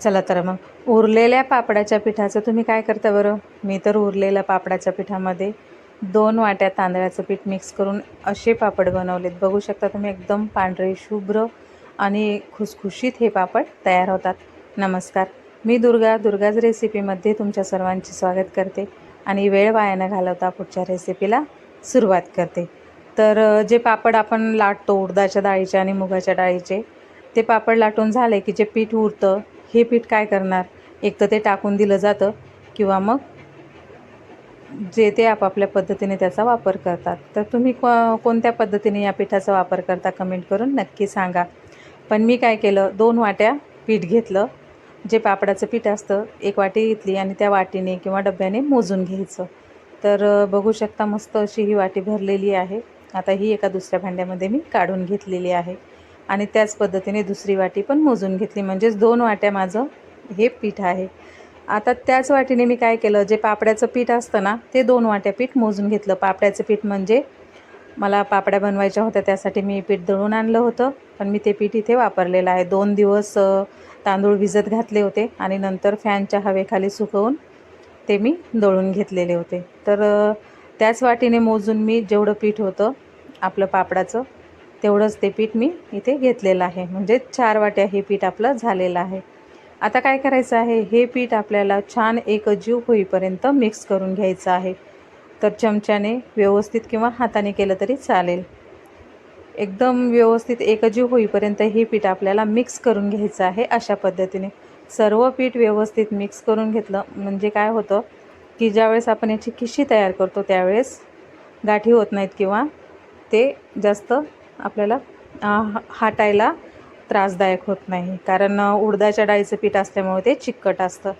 चला तर मग उरलेल्या पापडाच्या पिठाचं तुम्ही काय करता बरं? मी तर उरलेल्या पापडाच्या पिठामध्ये दोन वाट्या तांदळाचं पीठ मिक्स करून असे पापड बनवलेत. बघू शकता तुम्ही एकदम पांढरे शुभ्र आणि खुसखुशीत हे पापड तयार होतात. नमस्कार मी दुर्गा दुर्गाज रेसिपीमध्ये तुमच्या सर्वांचे स्वागत करते आणि वेळ वाया न घालवता पुढच्या रेसिपीला सुरुवात करते. तर जे पापड आपण लाटतो उडदाच्या डाळीचे आणि मुगाच्या डाळीचे ते पापड लाटून झाले की जे पीठ उरतं हे पीठ काय करणार? एक तर ते टाकून दिलं जातं किंवा मग जे ते आपापल्या पद्धतीने त्याचा वापर करतात. तर तुम्ही को कोणत्या पद्धतीने या पिठाचा वापर करता कमेंट करून नक्की सांगा. पण मी काय केलं? दोन वाट्या पीठ घेतलं. जे पापडाचं पीठ असतं एक वाटी घेतली आणि त्या वाटीने किंवा डब्याने मोजून घ्यायचं. तर बघू शकता मस्त अशी ही वाटी भरलेली आहे. आता ही एका दुसऱ्या भांड्यामध्ये मी काढून घेतलेली आहे. आणि त्याच पद्धतीने दुसरी वाटी पण मोजून घेतली. म्हणजेच दोन वाट्या माझं हे पीठ आहे. आता त्याच वाटीने मी काय केलं जे पापड्याचं पीठ असतं ना ते दोन वाट्या पीठ मोजून घेतलं. पापड्याचं पीठ म्हणजे मला पापड्या बनवायच्या होत्या त्यासाठी मी पीठ दळून आणलं होतं पण मी ते पीठ इथे वापरलेलं आहे. दोन दिवस तांदूळ भिजत घातले होते आणि नंतर फॅनच्या हवेखाली सुकवून ते मी दळून घेतलेले होते. तर त्याच वाटीने मोजून मी जेवढं पीठ होतं आपलं पापडाचं तेवढंच ते पीठ मी इथे घेतलेलं आहे. म्हणजे चार वाट्या हे पीठ आपलं झालेलं आहे. आता काय करायचं आहे? हे पीठ आपल्याला छान एकजीव होईपर्यंत मिक्स करून घ्यायचं आहे. तर चमच्याने व्यवस्थित किंवा हाताने केलं तरी चालेल. एकदम व्यवस्थित एकजीव होईपर्यंत हे पीठ आपल्याला मिक्स करून घ्यायचं आहे अशा पद्धतीने. सर्व पीठ व्यवस्थित मिक्स करून घेतलं म्हणजे काय होतं की ज्यावेळेस आपण याची खिशी तयार करतो त्यावेळेस गाठी होत नाहीत किंवा ते जास्त आपल्याला हाटायला त्रासदायक होत नाही. कारण उडदाच्या डाळीचं पीठ असल्यामुळे ते चिकट असतं.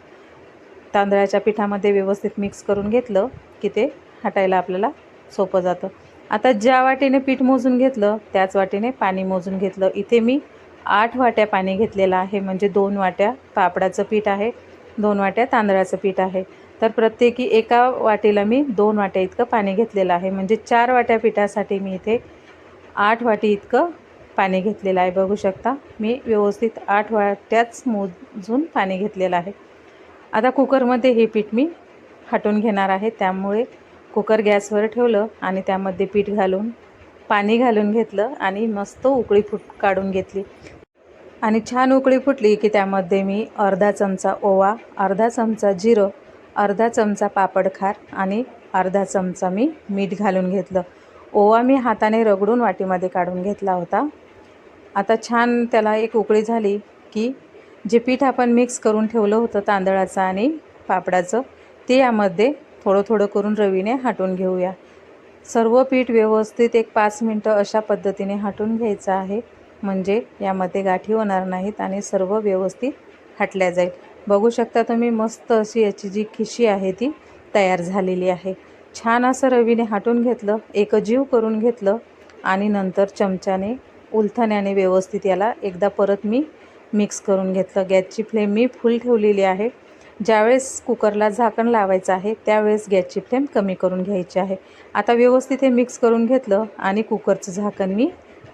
तांदळाच्या पिठामध्ये व्यवस्थित मिक्स करून घेतलं की ते हाटायला आपल्याला सोपं जातं. आता ज्या वाटीने पीठ मोजून घेतलं त्याच वाटीने पाणी मोजून घेतलं. इथे मी आठ वाट्या पाणी घेतलेलं आहे. म्हणजे दोन वाट्या पापडाचं पीठ आहे दोन वाट्या तांदळाचं पीठ आहे. तर प्रत्येकी एका वाटीला मी दोन वाट्या इतकं पाणी घेतलेलं आहे. म्हणजे चार वाट्या पिठासाठी मी इथे आठ वाटी इतकं पाणी घेतलेलं आहे. बघू शकता मी व्यवस्थित आठ वाट्याच मोजून पाणी घेतलेलं आहे. आता कुकरमध्ये हे पीठ मी हटवून घेणार आहे. त्यामुळे कुकर गॅसवर ठेवलं आणि त्यामध्ये पीठ घालून पाणी घालून घेतलं आणि मस्त उकळी फुट काढून घेतली. आणि छान उकळी फुटली की त्यामध्ये मी अर्धा चमचा ओवा अर्धा चमचा जिरं अर्धा चमचा पापड खार आणि अर्धा चमचा मी मीठ घालून घेतलं. ओवा मी हाताने रगडून वाटीमध्ये काढून घेतला होता. आता छान त्याला एक उकळी झाली की जे पीठ आपण मिक्स करून ठेवलं होतं तांदळाचं आणि पापडाचं ते यामध्ये थोडं थोडं करून रवीने हाटून घेऊया. सर्व पीठ व्यवस्थित एक पाच मिनटं अशा पद्धतीने हाटून घ्यायचं आहे. म्हणजे यामध्ये गाठी होणार नाहीत आणि सर्व व्यवस्थित हाटल्या जाईल. बघू शकता तुम्ही मस्त अशी याची जी खिशी आहे ती तयार झालेली आहे. छान असं रवीने हाटून घेतलं एकजीव करून घेतलं आणि नंतर चमच्याने उलथण्याने व्यवस्थित याला एकदा परत मी मिक्स करून घेतलं. गॅसची फ्लेम मी फुल ठेवलेली आहे. ज्यावेळेस कुकरला झाकण लावायचं आहे त्यावेळेस गॅसची फ्लेम कमी करून घ्यायची आहे. आता व्यवस्थित हे मिक्स करून घेतलं आणि कुकरचं झाकण मी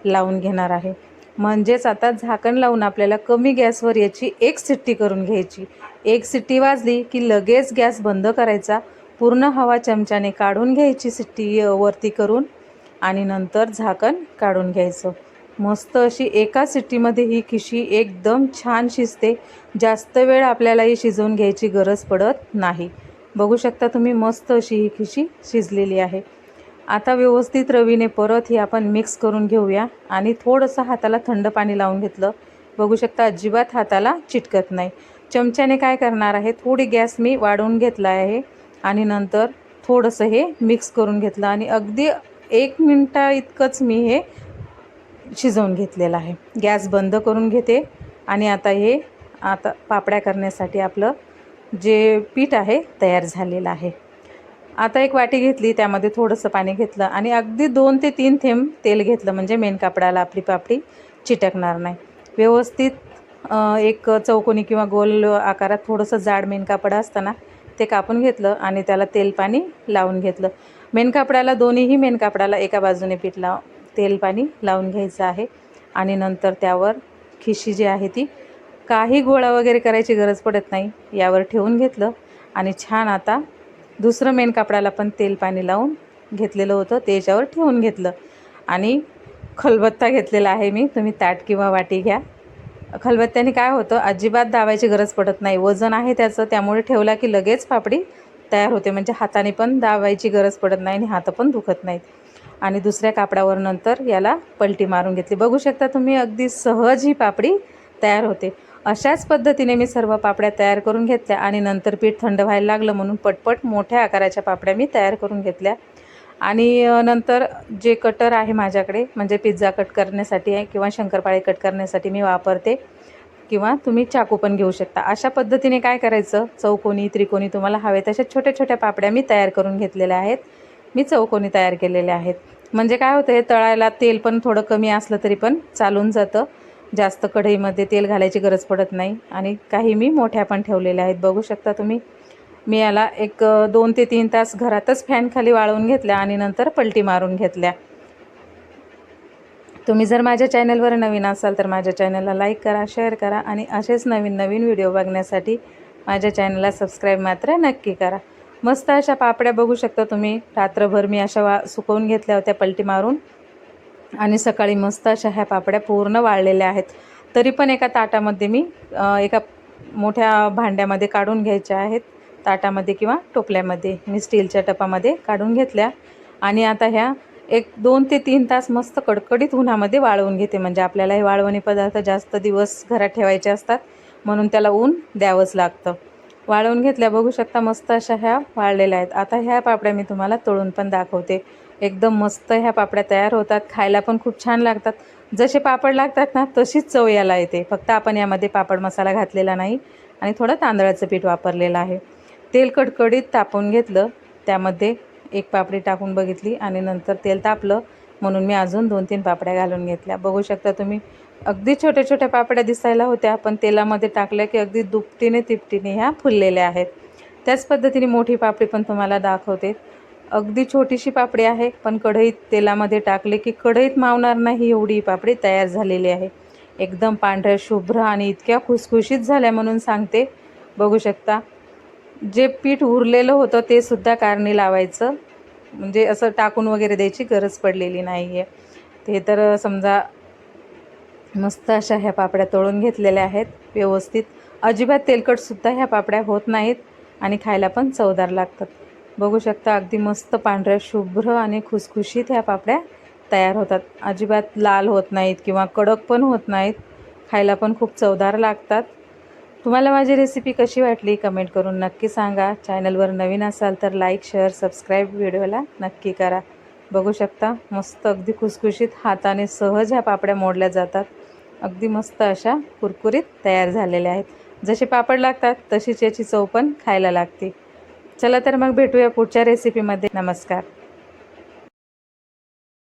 लावून घेणार आहे. म्हणजेच आता झाकण लावून आपल्याला कमी गॅसवर याची एक सिट्टी करून घ्यायची. एक सिट्टी वाजली की लगेच गॅस बंद करायचा. पूर्ण हवा चमच्याने काढून घ्यायची सिट्टी वरती करून आणि नंतर झाकण काढून घ्यायचं. मस्त अशी एका सिट्टीमध्ये ही खिशी एकदम छान शिजते. जास्त वेळ आपल्याला ही शिजवून घ्यायची गरज पडत नाही. बघू शकता तुम्ही मस्त अशी ही खिशी शिजलेली आहे. आता व्यवस्थित रवीने परत ही आपण मिक्स करून घेऊया आणि थोडंसं हाताला थंड पाणी लावून घेतलं. बघू शकता अजिबात हाताला चिटकत नाही. चमच्याने काय करणार आहे? थोडी गॅस मी वाढवून घेतला आहे. आणि नंतर थोडंसं हे मिक्स करून घेतलं आणि अगदी एक मिनटा इतकंच मी हे शिजवून घेतलेलं आहे. गॅस बंद करून घेते आणि आता हे आता पापड्या करण्यासाठी आपलं जे पीठ आहे तयार झालेलं आहे. आता एक वाटी घेतली त्यामध्ये थोडंसं पाणी घेतलं आणि अगदी दोन ते तीन थेंब तेल घेतलं म्हणजे मेन कापडाला आपली पापडी चिटकणार नाही. व्यवस्थित एक चौकोनी किंवा गोल आकारात थोडंसं जाड मेन कापड असताना ते कापून घेतलं आणि त्याला तेल पाणी लावून घेतलं. मेन कापडाला दोन्हीही मेन कापडाला एका बाजूने पीठ लाव तेल पाणी लावून घ्यायचं आहे आणि नंतर त्यावर खिशी जी आहे ती काही गोळा वगैरे करायची गरज पडत नाही यावर ठेवून घेतलं आणि छान आता दुसरं मेन कापडाला पण तेल पाणी लावून घेतलेलं होतं ते याच्यावर ठेवून घेतलं. आणि खलबत्ता घेतलेला आहे मी तुम्ही ताट किंवा वाटी घ्या. खलबत्त्याने काय होतं अजिबात दाबायची गरज पडत नाही. वजन आहे त्याचं त्यामुळे ठेवला की लगेच पापडी तयार होते. म्हणजे हाताने पण दाबायची गरज पडत नाही आणि हात पण दुखत नाहीत. आणि दुसऱ्या कापडावर नंतर याला पलटी मारून घेतली. बघू शकता तुम्ही अगदी सहज ही पापडी तयार होते. अशाच पद्धतीने मी सर्व पापड्या तयार करून घेतल्या आणि नंतर पीठ थंड व्हायला लागलं म्हणून पटपट मोठ्या आकाराच्या पापड्या मी तयार करून घेतल्या. आणि नंतर जे कटर आहे माझ्याकडे म्हणजे पिझ्झा कट करण्यासाठी आहे किंवा शंकरपाळे कट करण्यासाठी मी वापरते किंवा तुम्ही चाकू पण घेऊ शकता. अशा पद्धतीने काय करायचं? चौकोनी त्रिकोणी तुम्हाला हवे तशा छोट्या छोट्या पापड्या मी तयार करून घेतलेल्या आहेत. मी चौकोनी तयार केलेल्या आहेत. म्हणजे काय होतं हे तळायला तेल पण थोडं कमी असलं तरी पण चालून जातं. जास्त कढईमध्ये तेल घालायची गरज पडत नाही. आणि काही मी मोठ्या पण ठेवलेल्या आहेत. बघू शकता तुम्ही. मी याला एक दोन ते तीन तास घरातच फॅनखाली वाळवून घेतल्या आणि नंतर पलटी मारून घेतल्या. तुम्ही जर माझ्या चॅनलवर नवीन असाल तर माझ्या चॅनलला लाईक करा शेअर करा आणि असेच नवीन नवीन व्हिडिओ बघण्यासाठी माझ्या चॅनलला सबस्क्राईब मात्र नक्की करा. मस्त अशा पापड्या बघू शकता तुम्ही. रात्रभर मी अशा वा सुकवून घेतल्या होत्या पलटी मारून. आणि सकाळी मस्त अशा ह्या पापड्या पूर्ण वाळलेल्या आहेत. तरी पण एका ताटामध्ये मी एका मोठ्या भांड्यामध्ये काढून घ्यायच्या आहेत. ताटामध्ये किंवा टोपल्यामध्ये मी स्टीलच्या टपामध्ये काढून घेतल्या. आणि आता ह्या एक दोन ते तीन तास मस्त कडकडीत उन्हामध्ये वाळवून घेते. म्हणजे आपल्याला हे वाळवणी पदार्थ जास्त दिवस घरात ठेवायचे असतात म्हणून त्याला ऊन द्यावंच लागतं. वाळवून घेतल्या बघू शकता मस्त अशा ह्या वाळलेल्या आहेत. आता ह्या पापड्या मी तुम्हाला तळून पण दाखवते. एकदम मस्त ह्या पापड्या तयार होतात खायला पण खूप छान लागतात. जसे पापड लागतात ना तशीच चव याला येते. फक्त आपण यामध्ये पापड मसाला घातलेला नाही आणि थोडं तांदळाचं पीठ वापरलेलं आहे. तेल कडकडीत तापवून घेतलं. त्यामध्ये एक पापडी टाकून बघितली आणि नंतर तेल तापलं. म्हणून मी अजून दोन तीन पापड्या घालून घेतल्या. बघू शकता तुम्ही अगदी छोट्या छोट्या पापड्या दिसायला होत्या पण तेलामध्ये टाकल्या की अगदी दुपटीने तिपटीने ह्या फुललेल्या आहेत. त्याच पद्धतीने मोठी पापडी पण तुम्हाला दाखवते. अगदी छोटीशी पापडी आहे पण कढईत तेलामध्ये टाकले की कढईत मावणार नाही एवढी पापडी तयार झालेली आहे. एकदम पांढऱ्या शुभ्र आणि इतक्या खुसखुशीत झाल्या म्हणून सांगते. बघू शकता जे पीठ उरलेलं होतं ते सुद्धा कारणी लावायचं. म्हणजे असं टाकून वगैरे द्यायची गरज पडलेली नाही आहे ते तर समजा मस्त अशा ह्या पापड्या तळून घेतलेल्या आहेत व्यवस्थित. अजिबात तेलकटसुद्धा ह्या पापड्या होत नाहीत आणि खायला पण चवदार लागतात. बघू शकता अगदी मस्त पांढऱ्या शुभ्र आणि खुसखुशीत ह्या पापड्या तयार होतात. अजिबात लाल होत नाहीत किंवा कडक पण होत नाहीत. खायला पण खूप चवदार लागतात. तुम्हाला माझी रेसिपी कशी वाटली कमेंट करून नक्की सांगा. चॅनलवर नवीन असाल तर लाईक शेअर सबस्क्राईब व्हिडिओला नक्की करा. बघू शकता मस्त अगदी खुसखुशीत हाताने सहज ह्या पापड्या मोडल्या जातात. अगदी मस्त अशा कुरकुरीत तयार झालेल्या आहेत. जसे पापड लागतात तशीच याची चव पण खायला लागते. चला तर मग भेटूया पुढच्या रेसिपीमध्ये नमस्कार.